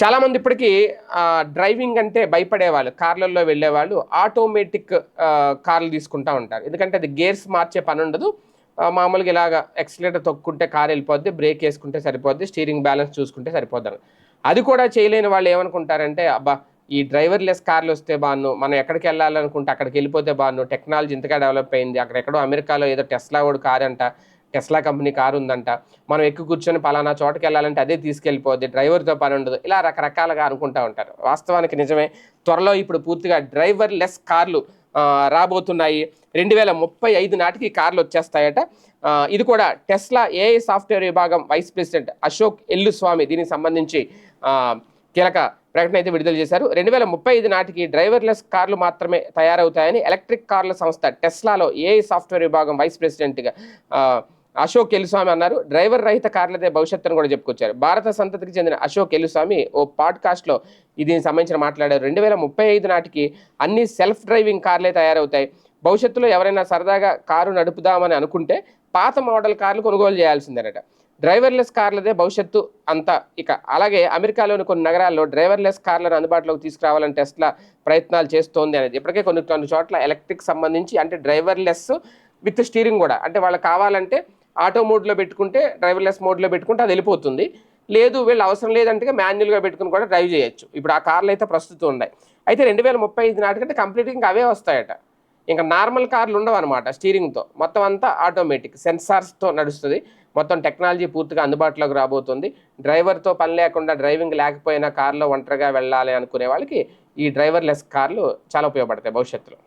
చాలామంది ఇప్పటికీ డ్రైవింగ్ అంటే భయపడేవాళ్ళు కార్లలో వెళ్ళేవాళ్ళు ఆటోమేటిక్ కార్లు తీసుకుంటా ఉంటారు. ఎందుకంటే అది గేర్స్ మార్చే పని ఉండదు. మామూలుగా ఇలాగ ఎక్సలేటర్ తొక్కుంటే కార్ వెళ్ళిపోద్ది బ్రేక్ వేసుకుంటే సరిపోద్ది స్టీరింగ్ బ్యాలెన్స్ చూసుకుంటే సరిపోద్ది అది కూడా చేయలేని వాళ్ళు ఏమనుకుంటారంటే అబ్బా ఈ డ్రైవర్లెస్ కార్లు వస్తే బాను మనం ఎక్కడికి వెళ్ళాలనుకుంటే అక్కడికి వెళ్ళిపోతే బాను టెక్నాలజీ ఇంతగా డెవలప్ అయింది అక్కడెక్కడో అమెరికాలో ఏదో టెస్లా కూడా కార్ అంట టెస్లా కంపెనీ కారు ఉందంట మనం ఎక్కువ కూర్చొని పలానా చోటకి వెళ్ళాలంటే అదే తీసుకెళ్ళిపోద్ది డ్రైవర్తో పని ఉండదు. ఇలా రకరకాలుగా అనుకుంటా ఉంటారు. వాస్తవానికి నిజమే త్వరలో ఇప్పుడు పూర్తిగా డ్రైవర్ లెస్ కార్లు రాబోతున్నాయి. రెండు వేల ముప్పై ఐదు నాటికి కార్లు వచ్చేస్తాయట. ఇది కూడా టెస్లా ఏఐ సాఫ్ట్వేర్ విభాగం వైస్ ప్రెసిడెంట్ అశోక్ ఎల్లుస్వామి దీనికి సంబంధించి కీలక ప్రకటన అయితే విడుదల చేశారు. రెండు వేల ముప్పై ఐదు నాటికి డ్రైవర్లెస్ కార్లు మాత్రమే తయారవుతాయని ఎలక్ట్రిక్ కార్ల సంస్థ టెస్లాలో ఏఐ సాఫ్ట్వేర్ విభాగం వైస్ ప్రెసిడెంట్గా అశోక్ ఎలుస్వామి అన్నారు. డ్రైవర్ రహిత కార్లదే భవిష్యత్తును కూడా చెప్పుకొచ్చారు. భారత సంతతికి చెందిన అశోక్ ఎలుస్వామి ఓ పాడ్కాస్ట్లో దీనికి సంబంధించిన మాట్లాడారు. రెండు వేల ముప్పై ఐదు నాటికి అన్ని సెల్ఫ్ డ్రైవింగ్ కార్లే తయారవుతాయి. భవిష్యత్తులో ఎవరైనా సరదాగా కారు నడుపుదామని అనుకుంటే పాత మోడల్ కార్లు కొనుగోలు చేయాల్సిందనట. డ్రైవర్లెస్ కార్లదే భవిష్యత్తు అంతా ఇక. అలాగే అమెరికాలోని కొన్ని నగరాల్లో డ్రైవర్లెస్ కార్లను అందుబాటులోకి తీసుకురావాలని టెస్లా ప్రయత్నాలు చేస్తోంది అనేది. ఇప్పటికే కొన్ని కొన్ని చోట్ల ఎలక్ట్రిక్ సంబంధించి అంటే డ్రైవర్లెస్ విత్ స్టీరింగ్ కూడా. అంటే వాళ్ళకి కావాలంటే ఆటో మోడ్లో పెట్టుకుంటే డ్రైవర్లెస్ మోడ్లో పెట్టుకుంటే అది వెళ్ళిపోతుంది. లేదు వీళ్ళు అవసరం లేదంటే మాన్యువల్గా పెట్టుకుని కూడా డ్రైవ్ చేయొచ్చు. ఇప్పుడు ఆ కార్లు అయితే ప్రస్తుతం ఉన్నాయి. అయితే రెండు వేల ముప్పై ఐదు నాటికంటే కంప్లీట్గా ఇంకా అవే వస్తాయట. ఇంకా నార్మల్ కార్లు ఉండవు అనమాట స్టీరింగ్తో. మొత్తం అంతా ఆటోమేటిక్ సెన్సార్స్తో నడుస్తుంది. మొత్తం టెక్నాలజీ పూర్తిగా అందుబాటులోకి రాబోతుంది. డ్రైవర్తో పని లేకుండా డ్రైవింగ్ లేకపోయినా కార్లో ఒంటరిగా వెళ్ళాలి అనుకునే వాళ్ళకి ఈ డ్రైవర్లెస్ కార్లు చాలా ఉపయోగపడతాయి భవిష్యత్తులో.